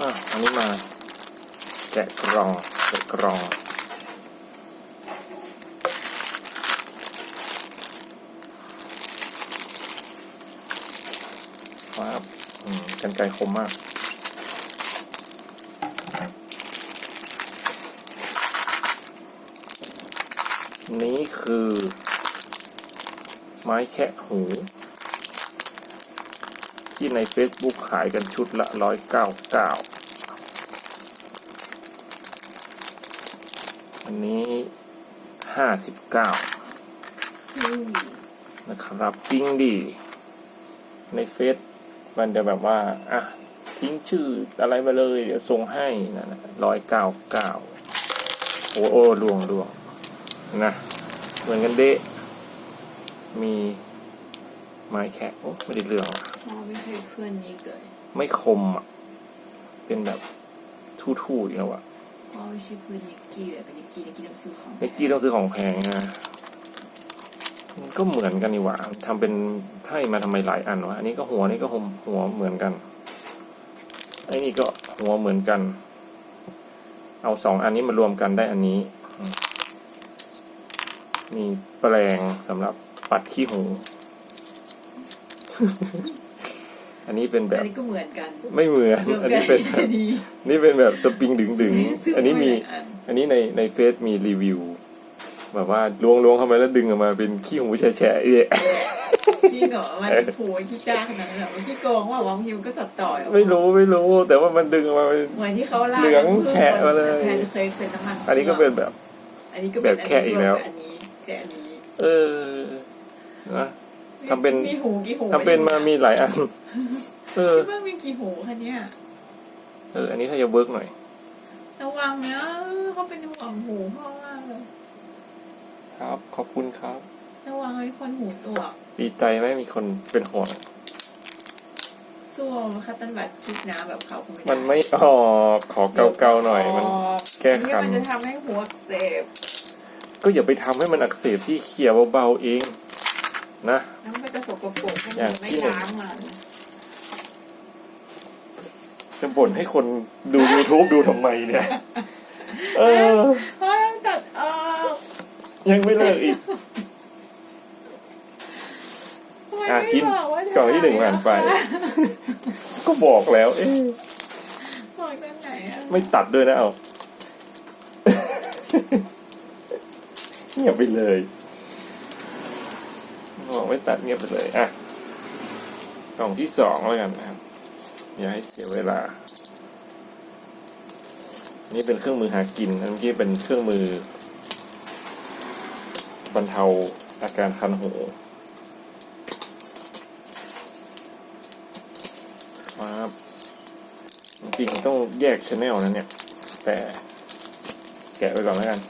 อะอันนี้มาแกะกล่องแกะกล่องครับอืมกันไกรคมมากนี้คือ ไม้แคะหู ที่ใน Facebook ขายกันชุดละร้อยเก้าเก้าอันนี้ห้าสิบเก้านะครับจริงดี ในเฟซมันจะแบบว่า อะ ทิ้งชื่ออะไรมาเลย เดี๋ยวส่งให้นะร้อยเก้าเก้าโอ้โอ้ลวงลวงนะ เหมือนกันเดะมี ไม้แคะโอ้ไม่ได้เรื่องว่ะพ่อไม่ใช่เพื่อนนิกเลยไม่คมอะ เป็นแบบทู่ๆอย่างเงี้ยว่ะพ่อไม่ใช่เพื่อนนิกกี้เลยเป็นนิกกี้นิกกี้ต้องซื้อของนิกกี้ต้องซื้อของแพงนะมันก็เหมือนกันนี่หว่าทำเป็นไพ่มาทำไมหลายอันวะอันนี้ก็หัวนี่ก็หัวหัวเหมือนกันไอ้นี่ก็หัวเหมือนกัน เอาสองอันนี้มารวมกันได้อันนี้ มีแปลงสำหรับปัดขี้หู อันนี้เป็นแบอันบนี้ก็เหมือนกัน ไม่เหมือนรวมอันกันี้เป็นอันนี้นี่เป็นแบบสปริงดึงดึงซื้ๆอันนี้มีาหลายอันอันนี้ในในเฟซมีรีวิว แบบว่าล้วงล้วงเข้าไปแล้วดึงออกมาเป็นขี้หูแฉะแฉะเอ๊ะจริงเหรอมันโหขี้จ้าขนาดนั้นเหรอมันขี้โกงว่าบางทีมันก็ตัดต่อไม่รู้ไม่รู้ แต่ว่ามันดึงออกมาเป็นเหมือนที่เขาลากเหลืองแฉะมาเลยแทนเคยเป็นน้ำมันอันนี้ก็เป็นแบบ อันนี้ก็เป็นแบบแค่อีกแล้วอันนี้แต่อันนี้ เออนะ ทำเป็น มีหูกี่หูทำเป็นมามีหลายอัน เออเพิ่งมีกี่หูคะเนี่ยเออ อันนี้ถ้าจะเวิร์กหน่อย ระวังนะเขาเป็นห่วงหูพ่อมากเลยครับ ขอบคุณครับ ระวังไอ้คนหูตวกดีใจไหมมีคนเป็นห่วงสู้คัตตันบัตคิดนะแบบเขาคงไม่ได้มันไม่ออกขอเกาๆหน่อย มัน แก้คันมันจะทำให้หัวอักเสบก็อย่าไปทำให้มันอักเสบที่เขี่ยเบาๆเอง นะ แล้วมันก็จะสกปรกเพราะอย่ามังนไม่ที่หนึ่งล้างมันจะบ่นให้คนดู YouTube ดูทำไมเนี่ย เออเฮ้ยตัดออกยังไม่เลิกอีก ทำไมอะไม่ชิ้น บอกว่าก่อนที่หนึ่งผ่านไป ก็บอกแล้ว เอ๊ะบอกตอนไหนอะไม่ตัดด้วยนะเอา เงียบไปเลย บอกไม่ตัดเงียบไปเลยอะกล่องที่สองแล้วกันนะครับ อย่าให้เสียเวลา นี่เป็นเครื่องมือหากินอันเมื่อกี้เป็นเครื่องมือ บรรเทาอาการคันหูครับจริงๆต้องแยกชแนลนะเนี่ย แต่แกะไปก่อนแล้วกัน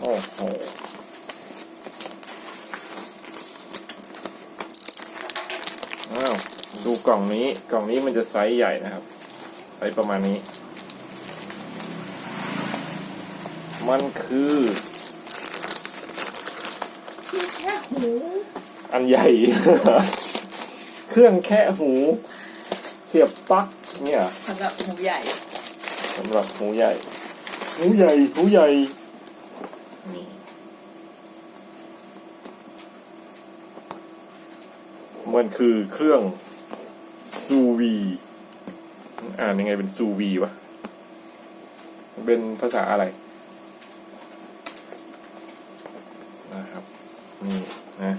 โอ้โห อ้าว ดูกล่ องนี้กล่องนี้มันจะไซส์ใหญ่นะครับ ไซส์ประมาณนี้ มันคือที่แค่หู อันใหญ่ เครื่องแค่หู เสียบปลั๊กเนี่ยสำหรับหูใหญ่สำหรับหูใหญ่ หูใหญ่หูใหญ่นี่มันคือเครื่อง ซูวีอ่านยังไงเป็นซูวีวะ เป็นภาษาอะไรนะครับนี่นะ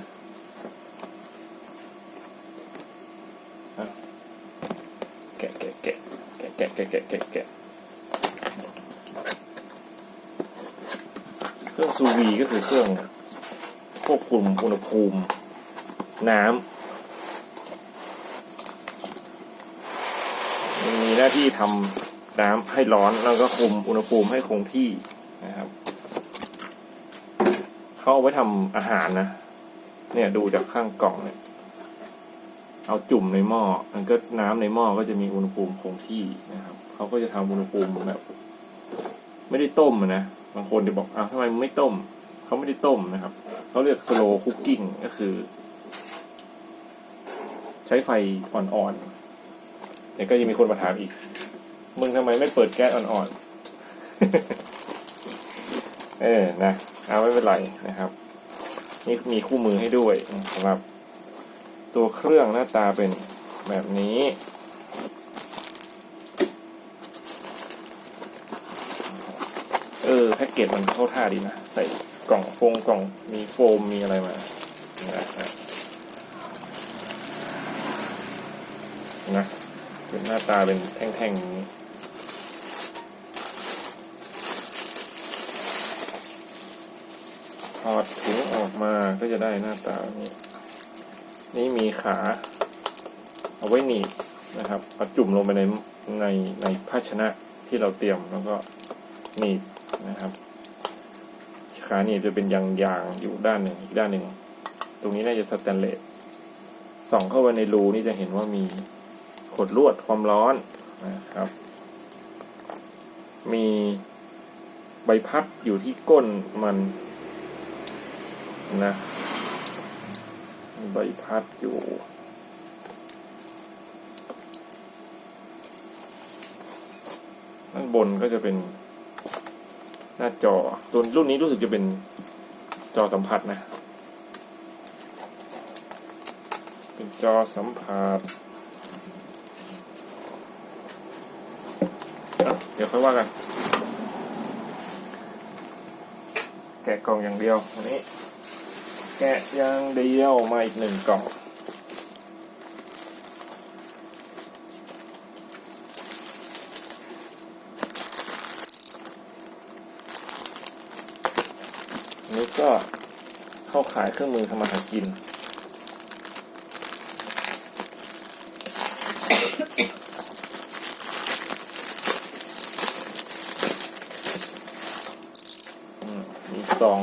แกะแกะแกะแกะแกะแกะแกะแกะเครื่องซูวีก็คือเครื่องควบคุมอุณหภูมิน้ำมันมี หน้าที่ทำน้ำให้ร้อนแล้วก็คุมอุณหภูมิให้คงที่นะครับเขาเอาไว้ทำอาหารนะ เนี่ยดูจากข้างกล่องเนี่ย เอาจุ่มในหม้อมันก็น้ำในหม้อก็จะมีอุณหภูมิคงที่นะครับเขาก็จะทำอุณหภูมิแบบไม่ได้ต้มนะบางคนจะบอกอ้าวทำไมมึงไม่ต้มเขาไม่ได้ต้มนะครับเขาเรียก slow cooking ก็คือ ใช้ไฟอ่อนๆ เดี๋ยวก็จะมีคนมาถามอีก มึงทำไมไม่เปิดแก๊สอ่อนๆ เออนะ เอาไม่เป็นไรนะครับ นี่มีคู่มือให้ด้วยสำหรับ ตัวเครื่องหน้าตาเป็นแบบนี้เออแพ็กเกจมันเข้าท่าดีนะ ใส่กล่องโฟงกล่องมีโฟมมีอะไรมานะนะ เป็นหน้าตาเป็นแท่งๆอย่างนี้ถอดถุงออกมาก็จะได้หน้าตาแบบนี้ นี่มีขา เอาไว้หนีบนะครับเอาจุ่มลงไปในในในภาชนะที่เราเตรียมแล้วก็หนีบนะครับ ขาหนีบจะเป็นยางๆอยู่ด้านหนึ่งอีกด้านหนึ่ง ตรงนี้น่าจะสแตนเลสส่องเข้าไปในรูนี่จะเห็นว่ามี ขดลวดความร้อนนะครับ มีใบพัดอยู่ที่ก้นมันนะใบพัดอยู่ด้านบนก็จะเป็นหน้าจอรุ่นรุ่นนี้รู้สึกจะเป็นจอสัมผัสนะ เป็นจอสัมผัสอะเดี๋ยวค่อยว่ากัน แกะกล่องอย่างเดียวอันนี้ แกะอย่างเดียวมาอีกหนึ่งกล่องอันนี้ก็เข้าขายเครื่องมือทำมาหากิน อืมมี ซอง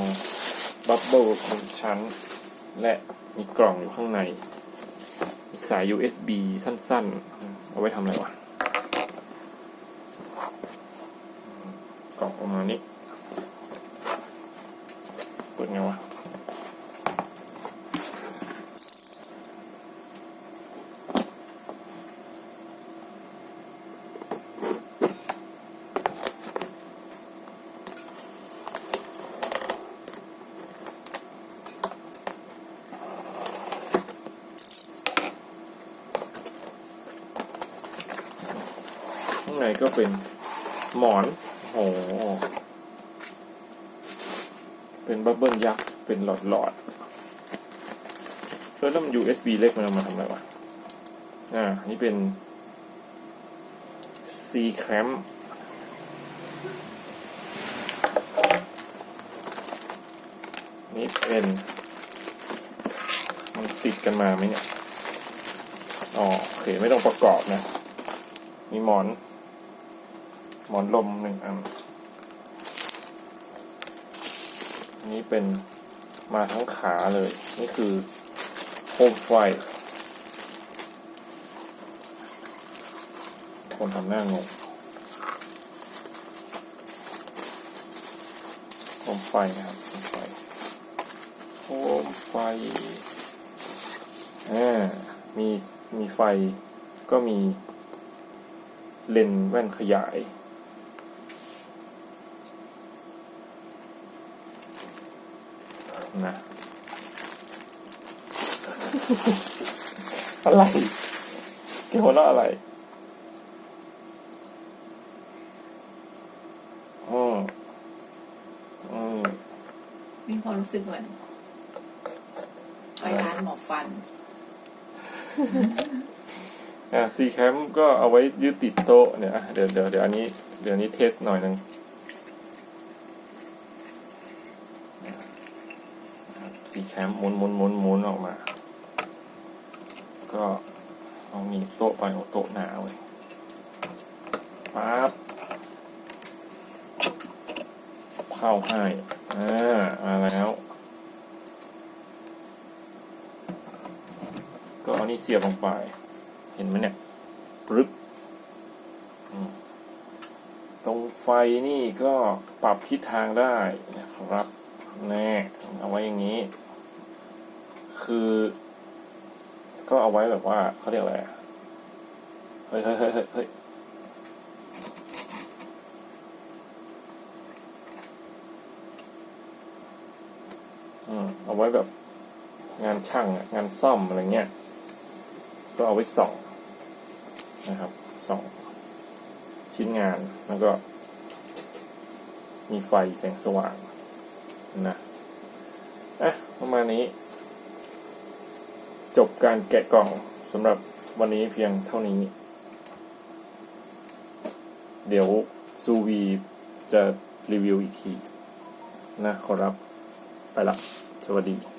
บับเบิลหนึ่งชั้น และมีกล่องอยู่ข้างใน มีสาย USB สั้นๆ เอาไว้ทำอะไรวะ กล่องประมาณนี้ เปิดไงวะางในก็เป็นหมอนโอ้โหเป็นบับเบิ้ลยักษ์ เป็นหลอดหลอดแล้วมัน USB เล็กมันเอามาทำอะไรวะ อ่า นี่เป็น C clamp นี่เป็น มันติดกันมาไหมเนี่ย อ๋อโอเค ไม่ต้องประกอบนะ มีหมอน หมอนลมหนึ่งอัน นี่เป็นมาทั้งขาเลย นี่คือโคมไฟคนทำหน้างงโคมไฟนะครับโคมไฟโคมไฟอ่ามีมีไฟก็มีเลนแว่นขยาย นะอะไรแกหัวเราะอะไรอืมอืมมีความรู้สึกเหมือนไปร้านหมอฟัน อะซีแคมก็เอาไว้ยึดติดโต๊ะเนี่ยอะเดี๋ยวเดี๋ยวเดี๋ยวอันนี้ เดี๋ยวนี้เทสหน่อยหนึง ซีแคมหมุนหมุนหมุนหมุนออกมา ก็เอาหนีบโต๊ะไปโต๊ะหนาไว้ยปั๊บเข้าให้อ่ามาแล้ว ก็เอานี่เสียบลงไป เห็นไหมเนี่ยปึ๊บตรงไฟนี่ก็ปรับทิศทางได้นะครับ แน่ เอาไว้อย่างนี้ คือ ก็เอาไว้แบบว่าเขาเรียกอะไรเฮ้ยเฮ้ยเฮ้ยเฮ้ยเฮ้ยอืมเอาไว้แบบงานช่างอะงานซ่อมอะไรเงี้ย ก็เอาไว้ส่องนะครับส่องชิ้นงานแล้วก็ มีไฟแสงสว่างนะอะประมาณนี้ จบการแกะกล่องสำหรับวันนี้เพียงเท่านี้ เดี๋ยวซูวีจะรีวิวอีกทีนะขอรับไปละสวัสดี